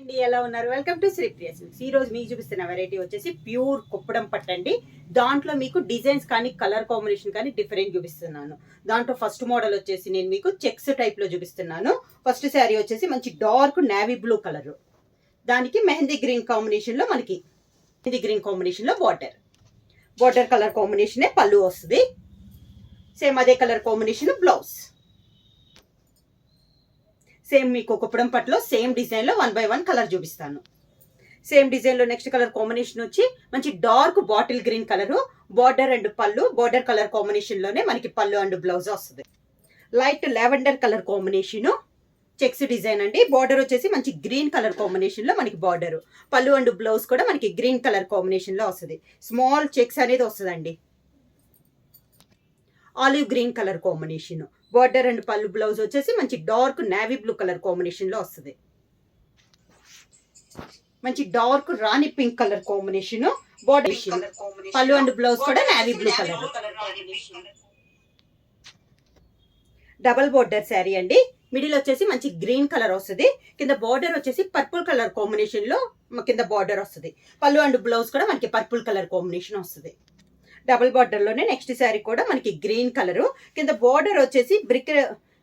అండి ఎలా ఉన్నారు? వెల్కమ్ టు శ్రీ క్రియేషన్స్ ఈ రోజు మీకు చూపిస్తున్న వెరైటీ వచ్చేసి ప్యూర్ కుప్పడం పట్టండి దాంట్లో మీకు డిజైన్స్ కానీ కలర్ కాంబినేషన్ కానీ డిఫరెంట్ చూపిస్తున్నాను. దాంట్లో ఫస్ట్ మోడల్ వచ్చేసి నేను మీకు చెక్స్ టైప్లో చూపిస్తున్నాను. ఫస్ట్ శారీ వచ్చేసి మంచి డార్క్ నావీ బ్లూ కలర్ దానికి మెహందీ గ్రీన్ కాంబినేషన్లో మనకి మెహందీ గ్రీన్ కాంబినేషన్లో బార్డర్ బార్డర్ కలర్ కాంబినేషనే పళ్ళు వస్తుంది. సేమ్ అదే కలర్ కాంబినేషన్ బ్లౌజ్ సేమ్ మీకు కుప్పడం పట్టులో సేమ్ డిజైన్లో వన్ బై వన్ కలర్ చూపిస్తాను. సేమ్ డిజైన్లో నెక్స్ట్ కలర్ కాంబినేషన్ వచ్చి మంచి dark bottle green colour border and పళ్ళు బార్డర్ కలర్ కాంబినేషన్లోనే మనకి పళ్ళు అండ్ బ్లౌజ్ వస్తుంది. Light lavender colour combination checks design అండి. బార్డర్ వచ్చేసి మంచి గ్రీన్ కలర్ కాంబినేషన్లో మనకి బార్డర్ పళ్ళు అండ్ బ్లౌజ్ కూడా మనకి గ్రీన్ కలర్ కాంబినేషన్లో వస్తుంది. స్మాల్ చెక్స్ అనేది వస్తుందండి. Olive green colour combination border and పళ్ళు బ్లౌజ్ వచ్చేసి మంచి డార్క్ నావీ బ్లూ కలర్ కాంబినేషన్లో వస్తుంది. మంచి dark rani pink colour combination border పళ్ళు అండ్ బ్లౌజ్ కూడా navy blue colour double border sari అండి. మిడిల్ వచ్చేసి మంచి గ్రీన్ కలర్ వస్తుంది. కింద బార్డర్ వచ్చేసి పర్పుల్ కలర్ కాంబినేషన్లో మ- కింద బార్డర్ వస్తుంది. పళ్ళు అండ్ బ్లౌజ్ కూడా మనకి పర్పుల్ కలర్ కాంబినేషన్ వస్తుంది. డబుల్ బార్డర్లోనే నెక్స్ట్ శారీ కూడా మనకి గ్రీన్ కలరు కింద బార్డర్ వచ్చేసి బ్రిక్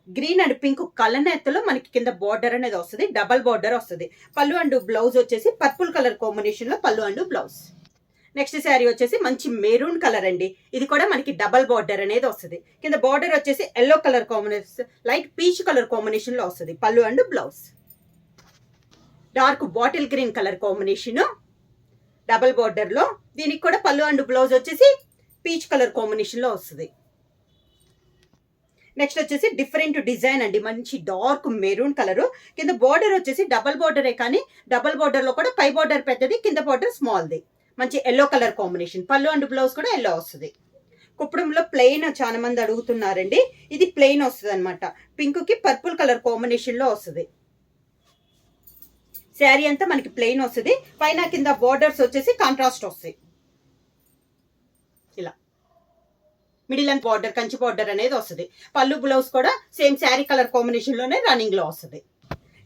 గ్రీన్ అండ్ పింక్ కలనెత్తలో మనకి కింద బార్డర్ అనేది వస్తుంది డబల్ బార్డర్ వస్తుంది. పళ్ళు అండ్ బ్లౌజ్ వచ్చేసి పర్పుల్ కలర్ కాంబినేషన్లో పళ్ళు అండ్ బ్లౌజ్ నెక్స్ట్ శారీ వచ్చేసి మంచి మెరూన్ కలర్ అండి. ఇది కూడా మనకి డబల్ బార్డర్ అనేది వస్తుంది. కింద బార్డర్ వచ్చేసి yellow colour combination light peach colour కాంబినేషన్లో వస్తుంది పళ్ళు and blouse dark bottle green colour combination double బార్డర్లో దీనికి కూడా పళ్ళు అండ్ బ్లౌజ్ వచ్చేసి పీచ్ కలర్ కాంబినేషన్లో వస్తుంది. నెక్స్ట్ వచ్చేసి డిఫరెంట్ డిజైన్ అండి. మంచి డార్క్ మెరూన్ కలర్. కింద బార్డర్ వచ్చేసి డబల్ బార్డరే కానీ డబల్ బార్డర్లో కూడా పై బార్డర్ పెద్దది కింద బార్డర్ స్మాల్ది. మంచి ఎల్లో కలర్ కాంబినేషన్. పళ్ళు అండ్ బ్లౌజ్ కూడా ఎల్లో వస్తుంది. కుప్పడంలో ప్లెయిన్ చాలా మంది అడుగుతున్నారండి. ఇది ప్లెయిన్ వస్తుంది అనమాట పింక్కి పర్పుల్ కలర్ కాంబినేషన్లో వస్తుంది. శారీ అంతా మనకి ప్లెయిన్ వస్తుంది. పైన కింద బార్డర్స్ వచ్చేసి కాంట్రాస్ట్ వస్తాయి. ఇలా. Middle and border Kanchi border అనేది వస్తుంది. పళ్ళు బ్లౌజ్ కూడా సేమ్ శారీ కలర్ కాంబినేషన్లోనే రన్నింగ్లో వస్తుంది.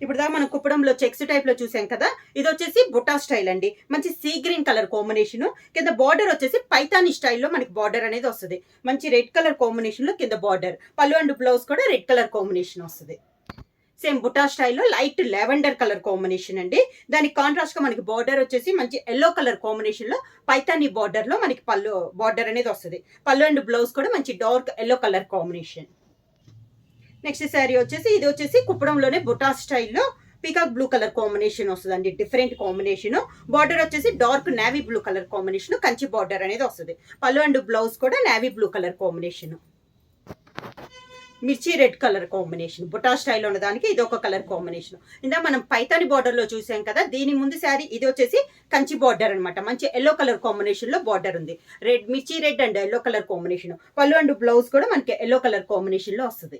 ఇప్పుడు దాకా మనం కుప్పడంలో చెక్స్ టైప్లో చూసాం కదా ఇది వచ్చేసి బుటా స్టైల్ అండి. మంచి సీ గ్రీన్ కలర్ కాంబినేషన్ కింద బార్డర్ వచ్చేసి పైతాని స్టైల్లో మనకి బార్డర్ అనేది వస్తుంది. మంచి రెడ్ కలర్ కాంబినేషన్లో కింద బార్డర్ పళ్ళు అండ్ బ్లౌజ్ కూడా రెడ్ కలర్ కాంబినేషన్ వస్తుంది. సేమ్ బుటా స్టైల్లో లైట్ లెవెండర్ కలర్ కాంబినేషన్ అండి. దానికి కాంట్రాస్ట్గా మనకి బార్డర్ వచ్చేసి మంచి ఎల్లో కలర్ కాంబినేషన్లో పైతాని బార్డర్లో మనకి పళ్ళు బార్డర్ అనేది వస్తుంది. పళ్ళు అండ్ బ్లౌజ్ కూడా మంచి dark yellow colour combination. Next sari వచ్చేసి ఇది వచ్చేసి కుప్పడంలోనే బుటా స్టైల్లో పీకాక్ బ్లూ కలర్ కాంబినేషన్ వస్తుందండి. Different combination. బార్డర్ వచ్చేసి dark navy blue colour combination Kanchi border అనేది వస్తుంది. పళ్ళు అండ్ బ్లౌజ్ కూడా నావీ బ్లూ కలర్ కాంబినేషన్. మిర్చి red colour combination buta style ఉన్న దానికి ఇది ఒక కలర్ కాంబినేషన్. ఇందా మనం పైతాని బార్డర్లో చూసాం కదా దీని ముందు శారీ ఇది వచ్చేసి కంచి బార్డర్ అనమాట మంచి ఎల్లో కలర్ కాంబినేషన్లో బార్డర్ ఉంది. రెడ్ మిర్చి red and yellow colour combination పళ్ళు అండ్ బ్లౌజ్ కూడా మనకి ఎల్లో కలర్ కాంబినేషన్లో వస్తుంది.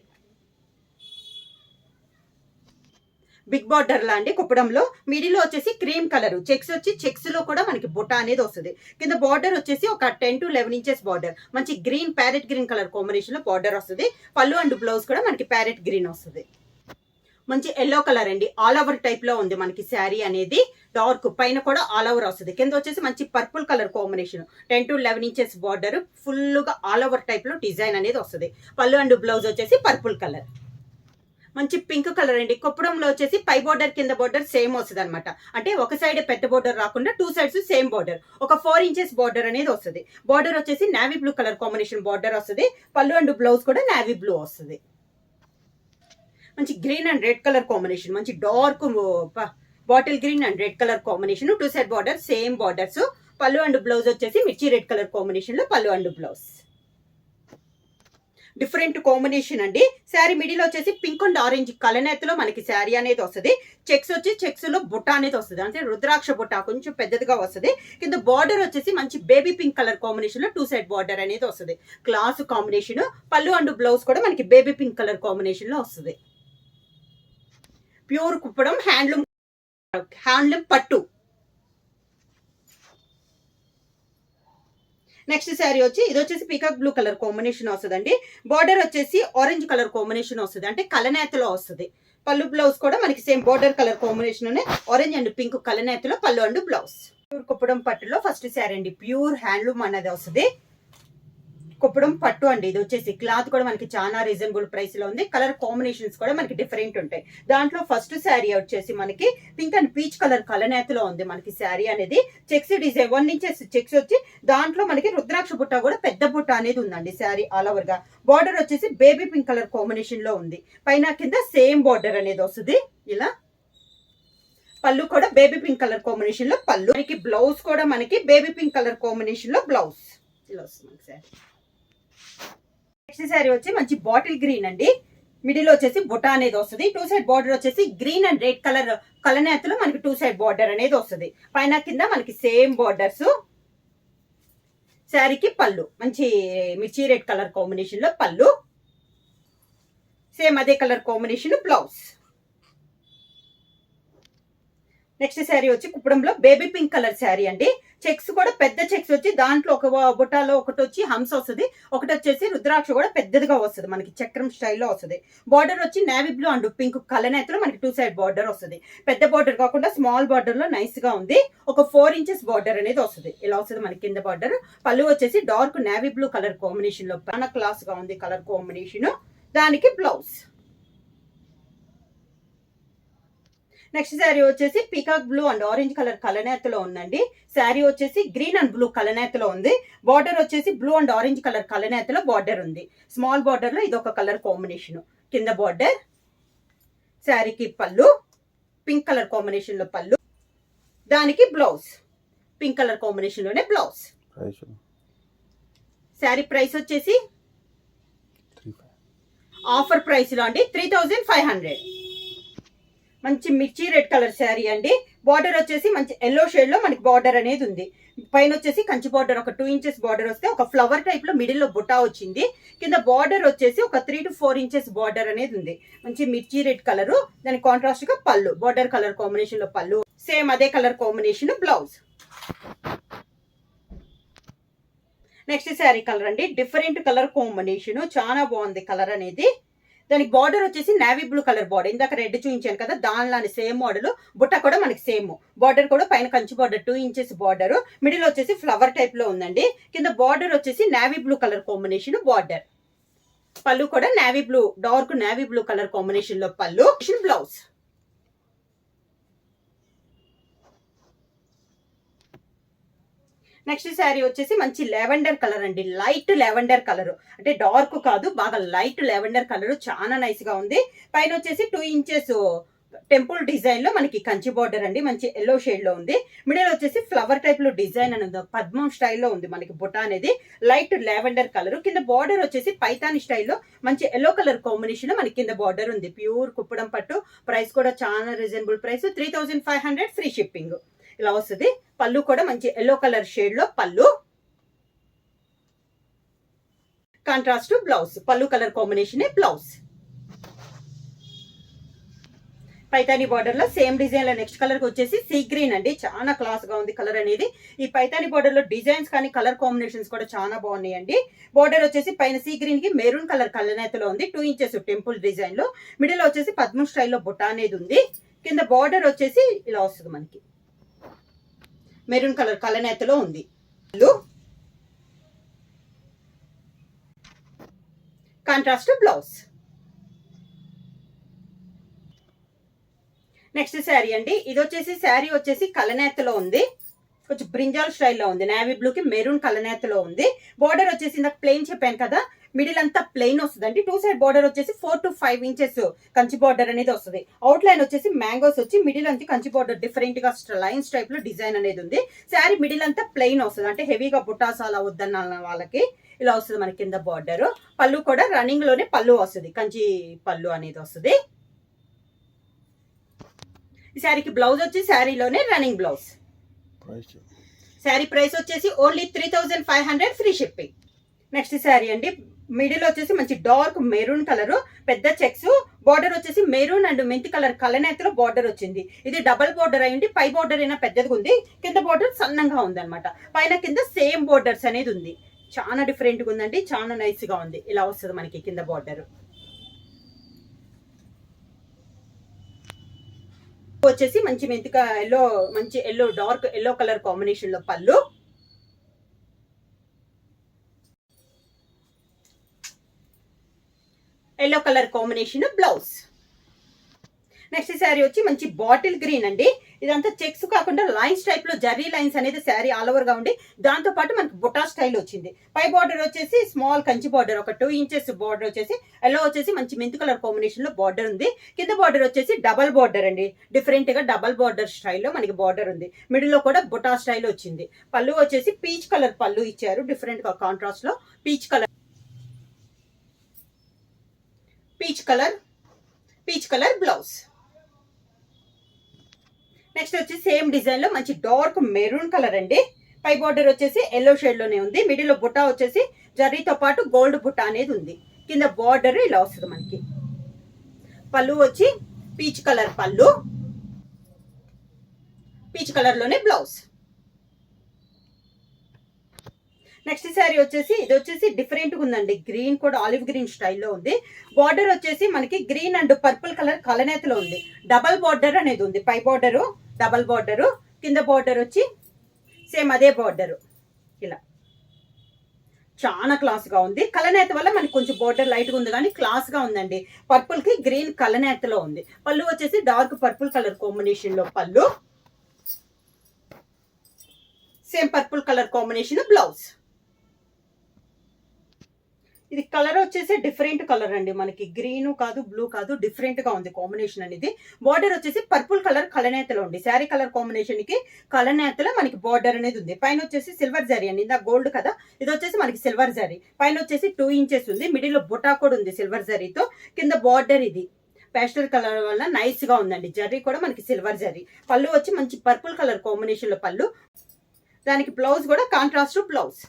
బిగ్ బార్డర్ లాంటి కుప్పడంలో మిడిల్ వచ్చేసి క్రీమ్ కలర్. చెక్స్ వచ్చి చెక్స్లో కూడా మనకి బుట్ట అనేది వస్తుంది. కింద బార్డర్ వచ్చేసి ఒక ten to eleven inches border. మంచి గ్రీన్ ప్యారెట్ గ్రీన్ కలర్ కాంబినేషన్లో బార్డర్ వస్తుంది. పళ్ళు అండ్ బ్లౌజ్ కూడా మనకి ప్యారెట్ గ్రీన్ వస్తుంది. మంచి ఎల్లో కలర్ అండి. ఆల్ ఓవర్ టైప్లో ఉంది మనకి శారీ అనేది. డార్క్ పైన కూడా ఆల్ ఓవర్ వస్తుంది. కింద వచ్చేసి మంచి purple colour combination. Ten to eleven inches border. ఫుల్గా ఆల్ ఓవర్ టైప్లో డిజైన్ అనేది వస్తుంది. పళ్ళు అండ్ బ్లౌజ్ వచ్చేసి పర్పుల్ కలర్. మంచి పింక్ కలర్ అండి. కుప్పడంలో వచ్చేసి పై బోర్డర్ కింద బోర్డర్ సేమ్ వస్తుంది అనమాట అంటే ఒక సైడ్ పెద్ద బోర్డర్ రాకుండా టూ సైడ్స్ సేమ్ బోర్డర్ ఒక ఫోర్ ఇంచెస్ బోర్డర్ అనేది వస్తుంది. బోర్డర్ వచ్చేసి navy blue colour combination border వస్తుంది. పళ్ళు అండ్ బ్లౌజ్ కూడా నావీ బ్లూ వస్తుంది. మంచి green and red colour combination మంచి dark bottle green and red colour combination two side border same borders పళ్ళు అండ్ బ్లౌజ్ వచ్చేసి మిర్చి రెడ్ కలర్ కాంబినేషన్లో పళ్ళు అండ్ బ్లౌజ్ డిఫరెంట్ కాంబినేషన్ అండి. శారీ మిడిల్ వచ్చేసి పింక్ అండ్ ఆరెంజ్ కలనేతలో మనకి శారీ అనేది వస్తుంది. చెక్స్ వచ్చి చెక్స్లో బుట్ట అనేది వస్తుంది. అంటే రుద్రాక్ష బుట్ట కొంచెం పెద్దదిగా వస్తుంది. కింద బార్డర్ వచ్చేసి మంచి బేబీ పింక్ కలర్ కాంబినేషన్లో టూ సైడ్ బార్డర్ అనేది వస్తుంది. క్లాస్ కాంబినేషన్ పళ్ళు అండ్ బ్లౌజ్ కూడా మనకి బేబీ పింక్ కలర్ కాంబినేషన్లో వస్తుంది. ప్యూర్ కుప్పడం హ్యాండ్లూమ్ హ్యాండ్లూమ్ పట్టు. నెక్స్ట్ శారీ వచ్చి ఇది వచ్చేసి పీకాక్ బ్లూ కలర్ కాంబినేషన్ వస్తుందండి. బార్డర్ వచ్చేసి ఆరెంజ్ కలర్ కాంబినేషన్ వస్తుంది. అంటే కలనేతలో వస్తుంది. పళ్ళు బ్లౌజ్ కూడా మనకి same border colour combination orange and pink కలనేతలో పళ్ళు అండ్ బ్లౌజ్ ప్యూర్ కుప్పడం పట్టులో ఫస్ట్ శారీ అండి. ప్యూర్ హ్యాండ్లూమ్ అనేది వస్తుంది. కుప్పడం పట్టు అండి. ఇది వచ్చేసి క్లాత్ కూడా మనకి చాలా రీజనబుల్ ప్రైస్లో ఉంది. కలర్ కాంబినేషన్స్ కూడా మనకి డిఫరెంట్ ఉంటాయి. దాంట్లో ఫస్ట్ శారీ వచ్చేసి మనకి పింక్ అండ్ పీచ్ కలర్ కలనేతలో ఉంది మనకి శారీ అనేది. Checks design one inches checks వచ్చి దాంట్లో మనకి రుద్రాక్ష బుట్ట కూడా పెద్ద బుట్ట అనేది ఉందండి శారీ ఆల్ ఓవర్గా. బార్డర్ వచ్చేసి బేబీ పింక్ కలర్ కాంబినేషన్లో ఉంది. పైన కింద సేమ్ బార్డర్ అనేది వస్తుంది. ఇలా. పళ్ళు కూడా బేబీ పింక్ కలర్ కాంబినేషన్లో పళ్ళు. మనకి బ్లౌజ్ కూడా మనకి బేబీ పింక్ కలర్ కాంబినేషన్లో బ్లౌజ్. ఇలా వస్తుంది సార్ నెక్స్ట్ శారీ వచ్చి మంచి బాటిల్ గ్రీన్ అండి. మిడిల్ వచ్చేసి బుట్ట అనేది వస్తుంది. టూ సైడ్ బార్డర్ వచ్చేసి గ్రీన్ అండ్ రెడ్ కలర్ కలనేతలో మనకి టూ సైడ్ బార్డర్ అనేది వస్తుంది. పైన కింద మనకి సేమ్ బార్డర్స్ శారీకి పళ్ళు. మంచి మిర్చి రెడ్ కలర్ కాంబినేషన్లో పళ్ళు. సేమ్ అదే colour combination blouse next sari వచ్చి కుప్పడంలో బేబీ పింక్ కలర్ శారీ అండి. చెక్స్ కూడా పెద్ద చెక్స్ వచ్చి దాంట్లో ఒక బుట్టాలో ఒకటి వచ్చి హంస వస్తుంది. ఒకటి వచ్చేసి రుద్రాక్ష కూడా పెద్దదిగా వస్తుంది మనకి. చక్రం స్టైల్లో వస్తుంది. బార్డర్ వచ్చి navy blue and pink colour నేతలు మనకి టూ సైడ్ బార్డర్ వస్తుంది. పెద్ద బార్డర్ కాకుండా స్మాల్ బార్డర్లో నైస్గా ఉంది. ఒక ఫోర్ ఇంచెస్ బార్డర్ అనేది వస్తుంది. ఇలా వస్తుంది మనకి కింద బార్డర్. పళ్ళు వచ్చేసి డార్క్ నేవీ బ్లూ కలర్ కాంబినేషన్లో. చాలా క్లాస్గా ఉంది కలర్ కాంబినేషన్ దానికి బ్లౌజ్ నెక్స్ట్ శారీ వచ్చేసి peacock blue and orange colour కలనేతలో ఉందండి. శారీ వచ్చేసి గ్రీన్ అండ్ బ్లూ కలనేతలో ఉంది. బార్డర్ వచ్చేసి బ్లూ అండ్ ఆరెంజ్ కలర్ కలనేతలో బార్డర్ ఉంది. స్మాల్ బార్డర్లో ఇది ఒక కలర్ కాంబినేషన్. కింద బార్డర్ శారీకి పళ్ళు పింక్ కలర్ కాంబినేషన్లో పళ్ళు. దానికి బ్లౌజ్ పింక్ కలర్ కాంబినేషన్లోనే బ్లౌజ్ శారీ ప్రైస్ వచ్చేసి ఆఫర్ ప్రైస్లో అండి త్రీ థౌజండ్ ఫైవ్ హండ్రెడ్. మంచి మిర్చి రెడ్ కలర్ శారీ అండి. బార్డర్ వచ్చేసి మంచి ఎల్లో షేడ్లో మనకి బార్డర్ అనేది ఉంది. పైన వచ్చేసి కంచి బార్డర్ ఒక టూ ఇంచెస్ బార్డర్ వస్తే ఒక ఫ్లవర్ టైప్లో మిడిల్లో బుటా వచ్చింది. కింద బార్డర్ వచ్చేసి ఒక three to four inches border అనేది ఉంది. మంచి మిర్చి రెడ్ కలర్ దాని కాంట్రాస్ట్గా పళ్ళు బార్డర్ కలర్ కాంబినేషన్లో పళ్ళు. సేమ్ అదే colour combination blouse next sari colour అండి. డిఫరెంట్ కలర్ కాంబినేషన్ చాలా బాగుంది కలర్ అనేది. దానికి బార్డర్ వచ్చేసి నేవీ బ్లూ కలర్ బార్డర్ ఇందాక రెడ్ చూపించాను కదా దానిలాని సేమ్ మోడల్ బుట్ట కూడా మనకి సేమ్ బార్డర్ కూడా పైన Kanchi border two inches border middle వచ్చేసి ఫ్లవర్ టైప్లో ఉందండి. కింద బార్డర్ వచ్చేసి navy blue colour combination border పళ్ళు కూడా navy blue dark navy blue colour కాంబినేషన్లో పళ్ళు. బ్లౌజ్ నెక్స్ట్ శారీ వచ్చేసి మంచి లెవెండర్ కలర్ అండి. Light lavender colour. అంటే డార్క్ కాదు బాగా లైట్ లెవెండర్ కలర్. చాలా నైస్గా ఉంది. పైన వచ్చేసి టూ ఇంచెస్ టెంపుల్ డిజైన్లో మనకి కంచి బార్డర్ అండి. మంచి ఎల్లో షేడ్లో ఉంది. మిడిల్ వచ్చేసి ఫ్లవర్ టైప్లో డిజైన్ అని ఉంది. పద్మం స్టైల్లో ఉంది మనకి బుట్ట అనేది. Light lavender colour. కింద బార్డర్ వచ్చేసి పైతాని స్టైల్లో మంచి ఎల్లో కలర్ కాంబినేషన్లో మనకి కింద బార్డర్ ఉంది. ప్యూర్ కుప్పడం పట్టు. ప్రైస్ కూడా చాలా reasonable price three thousand five hundred free shipping ఇలా వస్తుంది. పళ్ళు కూడా మంచి ఎల్లో కలర్ షేడ్లో పళ్ళు. కాంట్రాస్ట్ బ్లౌజ్ పళ్ళు కలర్ కాంబినేషన్ బ్లౌజ్ పైతాని బార్డర్లో సేమ్ డిజైన్లో నెక్స్ట్ కలర్ వచ్చేసి సీ గ్రీన్ అండి. చాలా క్లాస్గా ఉంది కలర్ అనేది. ఈ పైతాని బార్డర్లో డిజైన్స్ కానీ కలర్ కాంబినేషన్స్ కూడా చాలా బాగున్నాయండి బార్డర్ వచ్చేసి పైన సీ గ్రీన్కి మెరూన్ కలర్ కలనేతలో ఉంది. టూ ఇంచెస్ టెంపుల్ డిజైన్లో. మిడిల్ వచ్చేసి పద్మ స్టైల్లో బుట్ట అనేది ఉంది. కింద బార్డర్ వచ్చేసి ఇలా వస్తుంది మనకి. మెరూన్ కలర్ కలనేతలో ఉంది. Contrast blouse. నెక్స్ట్ శారీ అండి. ఇది వచ్చేసి శారీ వచ్చేసి కలనేతలో ఉంది. కొంచెం బ్రింజాల్ స్టైల్లో ఉంది. నేవీ బ్లూకి మెరూన్ కలనేతలో ఉంది. బార్డర్ వచ్చేసి ఇందాక ప్లెయిన్ చెప్పాను కదా. మిడిల్ అంతా ప్లెయిన్ వస్తుంది అంటే టూ సైడ్ బార్డర్ వచ్చేసి four to five inches Kanchi border అనేది వస్తుంది. అవుట్ లైన్ వచ్చేసి మ్యాంగోస్ వచ్చి మిడిల్ అంతా కంచి బార్డర్ డిఫరెంట్గా లైన్స్ టైప్లో డిజైన్ అనేది ఉంది. శారీ మిడిల్ అంతా ప్లెయిన్ వస్తుంది. అంటే హెవీగా బుటాస్ అలా వద్దన్న వాళ్ళకి ఇలా వస్తుంది మన కింద బార్డర్. పళ్ళు కూడా రన్నింగ్లోనే పళ్ళు వస్తుంది. కంచి పళ్ళు అనేది వస్తుంది. ఈ శారీకి బ్లౌజ్ వచ్చి శారీలోనే రన్నింగ్ బ్లౌజ్ శారీ ప్రైస్ వచ్చేసి only three thousand five hundred free shipping next sari అండి. మిడిల్ వచ్చేసి మంచి డార్క్ మెరూన్ కలర్ పెద్ద చెక్స్ బార్డర్ వచ్చేసి మెరూన్ అండ్ మెంతి కలర్ కలనేతలో బార్డర్ వచ్చింది. ఇది డబల్ బార్డర్ అయ్యింది పై బార్డర్ అయినా పెద్దదిగా ఉంది కింద బార్డర్ సన్నంగా ఉంది పైన కింద సేమ్ బోర్డర్స్ అనేది ఉంది. చాలా డిఫరెంట్గా ఉందండి చాలా నైస్గా ఉంది. ఇలా వస్తుంది మనకి కింద బార్డర్. వచ్చేసి మంచి మెంతిక ఎల్లో మంచి ఎల్లో డార్క్ ఎల్లో కలర్ కాంబినేషన్లో పళ్ళు. Yellow colour combination blouse next sari వచ్చి మంచి బాటిల్ గ్రీన్ అండి. ఇదంతా చెక్స్ కాకుండా లైన్స్ టైప్లో జర్రీ లైన్స్ అనేది శారీ ఆల్ ఓవర్గా ఉండి దాంతో పాటు మనకి బుటా స్టైల్ వచ్చింది. పై బార్డర్ వచ్చేసి స్మాల్ కంచి బార్డర్ ఒక టూ ఇంచెస్ బార్డర్ వచ్చేసి ఎల్లో వచ్చేసి మంచి మెంతు కలర్ కాంబినేషన్లో బార్డర్ ఉంది. కింద బార్డర్ వచ్చేసి డబల్ బార్డర్ అండి. డిఫరెంట్గా డబల్ బార్డర్ స్టైల్లో మనకి బార్డర్ ఉంది. మిడిల్లో కూడా బుటా స్టైల్ వచ్చింది. పళ్ళు వచ్చేసి పీచ్ కలర్ పళ్ళు ఇచ్చారు. డిఫరెంట్గా కాంట్రాస్ట్లో peach colour peach colour peach colour blouse. Next వచ్చి సేమ్ డిజైన్లో మంచి డార్క్ మెరూన్ కలర్ అండి. పై బార్డర్ వచ్చేసి ఎల్లో షేడ్లోనే ఉంది. మిడిల్లో బుట్టా బుట్ట వచ్చేసి జర్రీతో పాటు గోల్డ్ బుట్ట అనేది ఉంది. కింద బార్డర్ ఇలా వస్తుంది మనకి. పళ్ళు వచ్చి పీచ్ కలర్ పళ్ళు పీచ్ కలర్లోనే బ్లౌజ్ నెక్స్ట్ శారీ వచ్చేసి ఇది వచ్చేసి డిఫరెంట్గా ఉందండి. గ్రీన్ కూడా ఆలివ్ గ్రీన్ స్టైల్లో ఉంది. బార్డర్ వచ్చేసి మనకి గ్రీన్ అండ్ పర్పుల్ కలర్ కలనేతలో ఉంది. డబల్ బార్డర్ అనేది ఉంది. పై బార్డరు డబల్ బార్డరు కింద బార్డర్ వచ్చి సేమ్ అదే బార్డరు ఇలా. చాలా క్లాస్గా ఉంది. కలనేత వల్ల మనకి కొంచెం బోర్డర్ లైట్గా ఉంది కానీ క్లాస్గా ఉందండి. పర్పుల్కి గ్రీన్ కలనేతలో ఉంది. పళ్ళు వచ్చేసి డార్క్ పర్పుల్ కలర్ కాంబినేషన్లో పళ్ళు. Same purple colour combination blouse ఇది కలర్ వచ్చేసి డిఫరెంట్ కలర్ అండి. మనకి గ్రీన్ కాదు బ్లూ కాదు డిఫరెంట్గా ఉంది కాంబినేషన్ అనేది. బార్డర్ వచ్చేసి పర్పుల్ కలర్ కలనేతలో ఉంది శారీ కలర్ కాంబినేషన్కి కలనేతలో మనకి బార్డర్ అనేది ఉంది. పైన వచ్చేసి సిల్వర్ జారీ అండి. ఇందా గోల్డ్ కదా? ఇది వచ్చేసి మనకి సిల్వర్ జారీ పైన వచ్చేసి టూ ఇంచెస్ ఉంది. మిడిల్లో బొటా కూడా ఉంది సిల్వర్ జరీతో కింద బార్డర్ ఇది. పేస్టల్ కలర్ వల్ల నైస్గా ఉందండి. జరీ కూడా మనకి సిల్వర్ జరీ. పళ్ళు వచ్చి మంచి పర్పుల్ కలర్ కాంబినేషన్లో పళ్ళు. దానికి బ్లౌజ్ కూడా కాంట్రాస్ట్ బ్లౌజ్.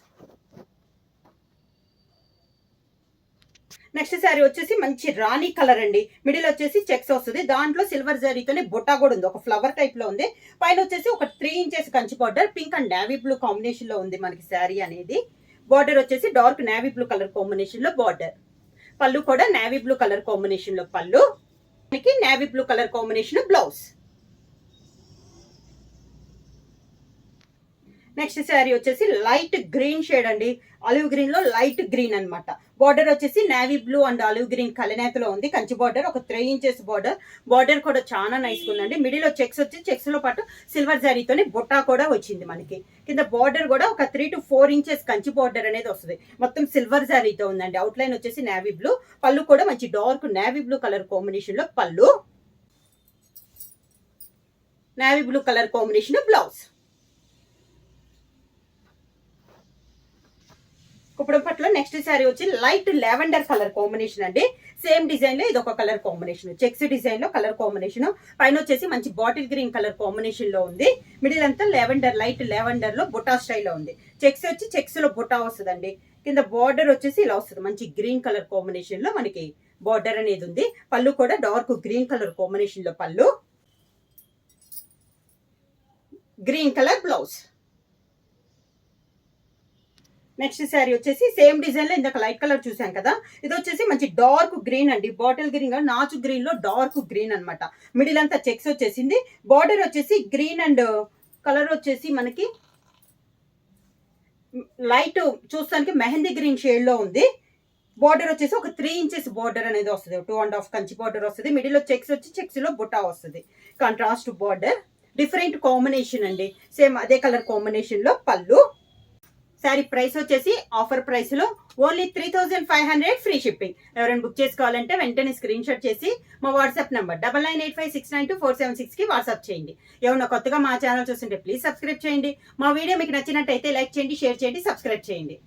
నెక్స్ట్ శారీ వచ్చేసి మంచి రాణి కలర్ అండి. మిడిల్ వచ్చేసి చెక్స్ వస్తుంది. దాంట్లో సిల్వర్ జరీతోనే బొట్టా కూడా ఉంది. ఒక ఫ్లవర్ టైప్లో ఉంది. పైన వచ్చేసి ఒక three inches Kanchi border. Pink and navy blue కాంబినేషన్లో ఉంది మనకి శారీ అనేది. బార్డర్ వచ్చేసి డార్క్ నేవీ బ్లూ కలర్ కాంబినేషన్లో బార్డర్. పళ్ళు కూడా నేవీ బ్లూ కలర్ కాంబినేషన్లో పళ్ళు. మనకి navy blue colour combination blouse. Next sari వచ్చేసి లైట్ గ్రీన్ షేడ్ అండి. ఆలివ్ గ్రీన్లో లైట్ గ్రీన్ అన్నమాట. బార్డర్ వచ్చేసి navy blue and olive green కలనేతలో ఉంది. కంచి బార్డర్ ఒక త్రీ ఇంచెస్ బార్డర్ బార్డర్ కూడా చాలా నైస్ ఉందండి మిడిల్లో చెక్స్ వచ్చి చెక్స్లో పాటు సిల్వర్ జరీతోని బుట్టా కూడా వచ్చింది మనకి. కింద బార్డర్ కూడా ఒక three two four inches Kanchi border అనేది వస్తుంది. మొత్తం సిల్వర్ జారీతో ఉందండి. అవుట్ లైన్ వచ్చేసి నేవీ బ్లూ పళ్ళు కూడా మంచి డార్క్ నేవీ బ్లూ కలర్ కాంబినేషన్లో పళ్ళు. Navy blue colour combination blouse ఇప్పుడు పట్ల నెక్స్ట్ శారీ వచ్చి లైట్ లెవెండర్ కలర్ కాంబినేషన్ అండి. సేమ్ డిజైన్లో ఇది ఒక కలర్ కాంబినేషన్ చెక్స్ డిజైన్లో కలర్ కాంబినేషన్ పైన వచ్చేసి మంచి బాటిల్ గ్రీన్ కలర్ కాంబినేషన్లో ఉంది. మిడిల్ అంతా లెవెండర్ లైట్ లెవెండర్లో బుటా స్టైల్లో ఉంది. చెక్స్ వచ్చి చెక్స్లో బుటా వస్తుందండి. కింద బార్డర్ వచ్చేసి ఇలా వస్తుంది. మంచి గ్రీన్ కలర్ కాంబినేషన్లో మనకి బార్డర్ అనేది ఉంది. పళ్ళు కూడా డార్క్ గ్రీన్ కలర్ కాంబినేషన్లో పళ్ళు. Green colour blouse next sari వచ్చేసి సేమ్ డిజైన్లో ఇందాక లైట్ కలర్ చూసాం కదా. ఇది వచ్చేసి మంచి డార్క్ గ్రీన్ అండి. బాటిల్ గ్రీన్ నాచు గ్రీన్లో డార్క్ గ్రీన్ అన్నమాట. మిడిల్ అంతా చెక్స్ వచ్చేసింది. బార్డర్ వచ్చేసి గ్రీన్ అండ్ కలర్ వచ్చేసి మనకి లైట్ చూస్తానికి మెహందీ గ్రీన్ షేడ్లో ఉంది. బార్డర్ వచ్చేసి ఒక త్రీ ఇంచెస్ బార్డర్ అనేది వస్తుంది. Two and half Kanchi border వస్తుంది. మిడిల్లో చెక్స్ వచ్చి చెక్స్లో వస్తుంది. Contrast border. డిఫరెంట్ కాంబినేషన్ అండి. సేమ్ అదే కలర్ కాంబినేషన్లో పళ్ళు. శారీ ప్రైస్ వచ్చేసి ఆఫర్ ప్రైస్లో only three thousand five hundred free shipping. ఎవరైనా బుక్ చేసుకోవాలంటే వెంటనే స్క్రీన్ షాట్ చేసి మా WhatsApp number double nine eight five six nine two four seven సిక్స్కి వాట్సాప్ చేయండి. ఏమన్నా కొత్తగా మా ఛానల్ చూస్తుంటే ప్లీజ్ సబ్స్క్రైబ్ చేయండి. మా వీడియో మీకు నచ్చినట్టయితే లైక్ చేయండి షేర్ చేయండి సబ్స్క్రైబ్ చేయండి.